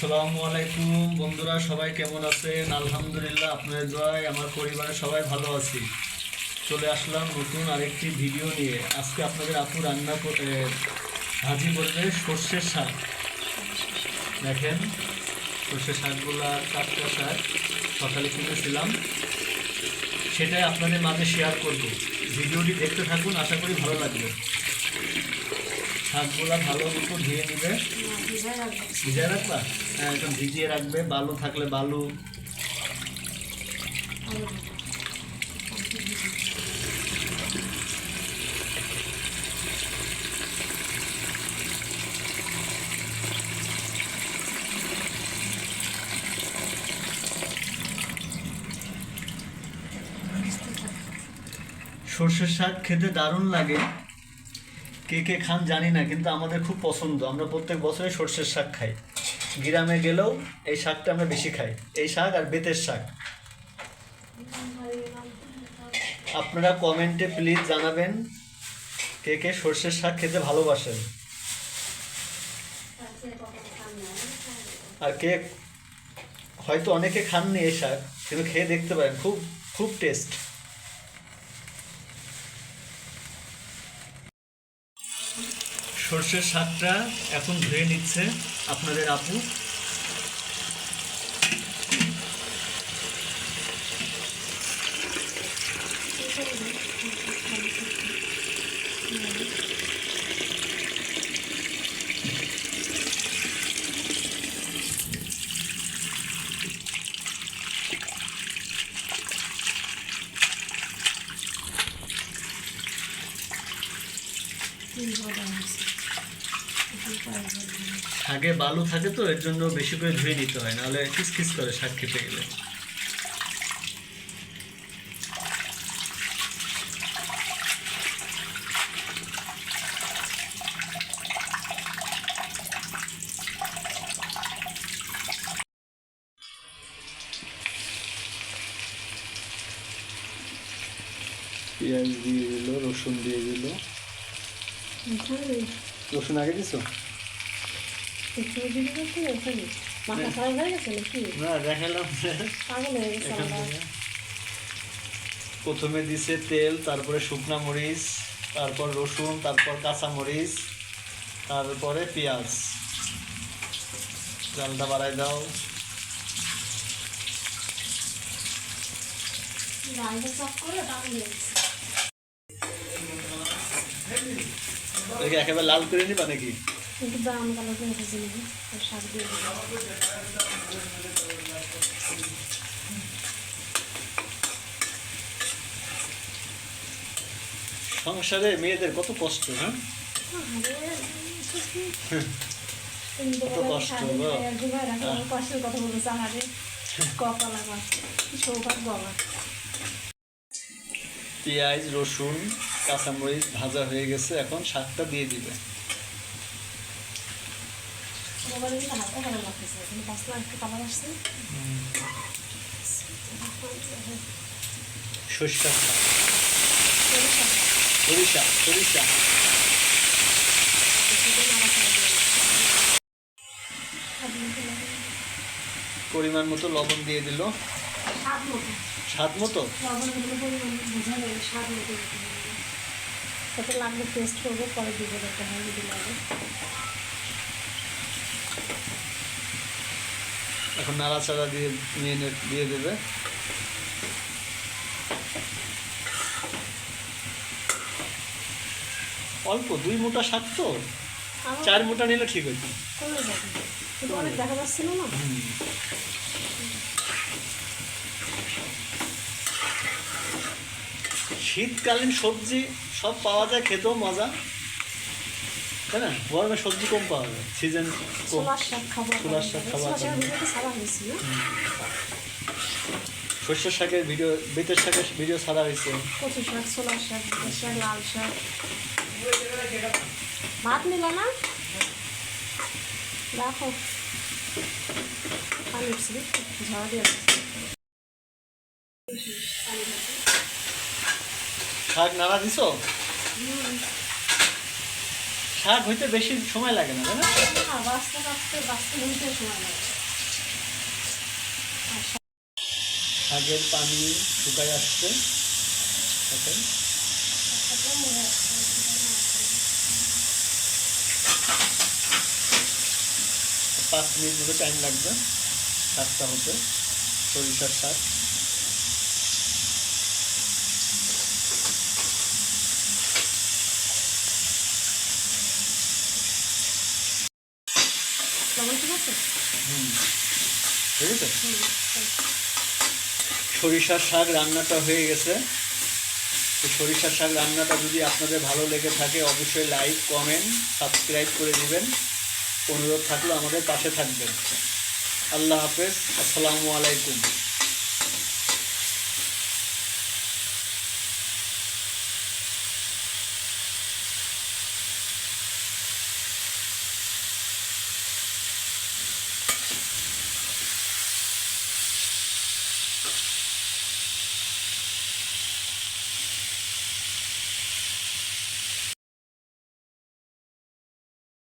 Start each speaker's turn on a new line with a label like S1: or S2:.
S1: আসসালামু আলাইকুম। বন্ধুরা, সবাই কেমন আছেন? আলহামদুলিল্লাহ, আপনাদের দোয়ায় আমার পরিবারের সবাই ভালো আছি। চলে আসলাম নতুন আরেকটি ভিডিও নিয়ে। আজকে আপনাদের আপু রান্না করে ভাজি করবে সর্ষের শাক। দেখেন, সর্ষের শাকগুলা টাটকা শাক, সকালে কিনেছিলাম। সেটাই আপনাদের মাঝে শেয়ার করব। ভিডিওটি দেখতে থাকুন, আশা করি ভালো লাগবে। শাকগুলা ভালো মতো ধুয়ে নেবে। ভিজিয়ে রাখবা। হ্যাঁ একদম ভিজিয়ে রাখবে। বালু থাকলে বালু। সর্ষের শাক খেতে দারুণ লাগে। কে কে খান জানি না, কিন্তু আমাদের খুব পছন্দ। আমরা প্রত্যেক বছরে সর্ষের শাক খাই। গ্রামে গেলেও এই শাকটা আমরা বেশি খাই। এই শাক আর বেতের শাক। আপনারা কমেন্টে প্লিজ জানাবেন কে কে সর্ষের শাক খেতে ভালোবাসেন। আর কে, হয়তো অনেকে খাননি এই শাক, কিন্তু খেয়ে দেখতে পারেন। খুব খুব টেস্ট সর্ষের শাকটা এখন ধুয়ে নিচ্ছে আপনাদের আপু। শাকে বালু থাকে তো এর জন্য বেশি করে ধুয়ে নিতে হয় নাহলে কিসকিস করে শাক খেতে গেলে। পেঁয়াজ দিয়ে দিল রসুন দিয়ে দিল। রসুন আগে দিছো?
S2: হয়ে।
S1: প্রথমে দিছে তেল তারপরে শুকনা মরিচ তারপর রসুন তারপর কাঁচা মরিচ তারপরে পেঁয়াজ। জালটা বাড়াই দাও।
S2: চক করে হয়ে
S1: একেবারে লাল করে নিবা নাকি?
S2: শাক দিয়ে
S1: সংসারে মেয়েদের কত কষ্ট হ্যাঁ? কত কষ্ট
S2: কষ্টের কথা বলেছে আমাদের কপাল আমার সৌভাগ্য আমার।
S1: পেঁয়াজ রসুন কাঁচা মরিচ ভাজা হয়ে গেছে এখন শাকটা দিয়ে দিবে। সরিষা
S2: সরিষা।
S1: পরিমাণ মতো লবণ দিয়ে দিল।
S2: স্বাদ মতো।
S1: স্বাদ মতো।
S2: কত লাগবে টেস্ট করব পরে দিব একটা হয় যদি লাগে।
S1: এখন নাড়াচাড়া দিয়ে নিয়ে দিয়ে দেবে। অল্প দুই মোটা শাক তো? চার মোটা নিলে ঠিক হতো
S2: অনেক দেখা যাচ্ছিল না
S1: শীতকালীন সবজি সব পাওয়া যায় খেতেও মজা। তাই না? গরমে সবজি কম পাওয়া যায় সিজন কম।
S2: ছোলার শাক খাব
S1: ছোলার শাক
S2: শাকের
S1: এখন।
S2: ভিডিওতে ছাড়া হয়েছিল
S1: সর্ষের শাকের ভিডিও বেতের শাকের ভিডিও ছাড়া হয়েছে।
S2: কচু শাক ছোলার শাক শাক লাল শাক। ভাত নিল না? রাখো। পানি ঝাড়া দিয়ে।
S1: শাক নাড়া দিছো? শাক হইতে বেশি সময় লাগে না তাই না?
S2: বাঁচতে বাঁচতে বাঁচতে নিতে সময় লাগে।
S1: শাকের পানি শুকায় আসছে। পাঁচ মিনিট মতো টাইম লাগবে শাকটা হতে সরিষার শাক।
S2: লবণ ঠিক আছে?
S1: ঠিক আছে? সরিষার শাক রান্নাটা হয়ে গেছে। তো সরিষার শাক রান্নাটা যদি আপনাদের ভালো লেগে থাকে অবশ্যই লাইক কমেন্ট সাবস্ক্রাইব করে দিবেন। অনুরোধ থাকলে আমাদের পাশে থাকবেন। আল্লাহ হাফেজ। আসসালামু আলাইকুম।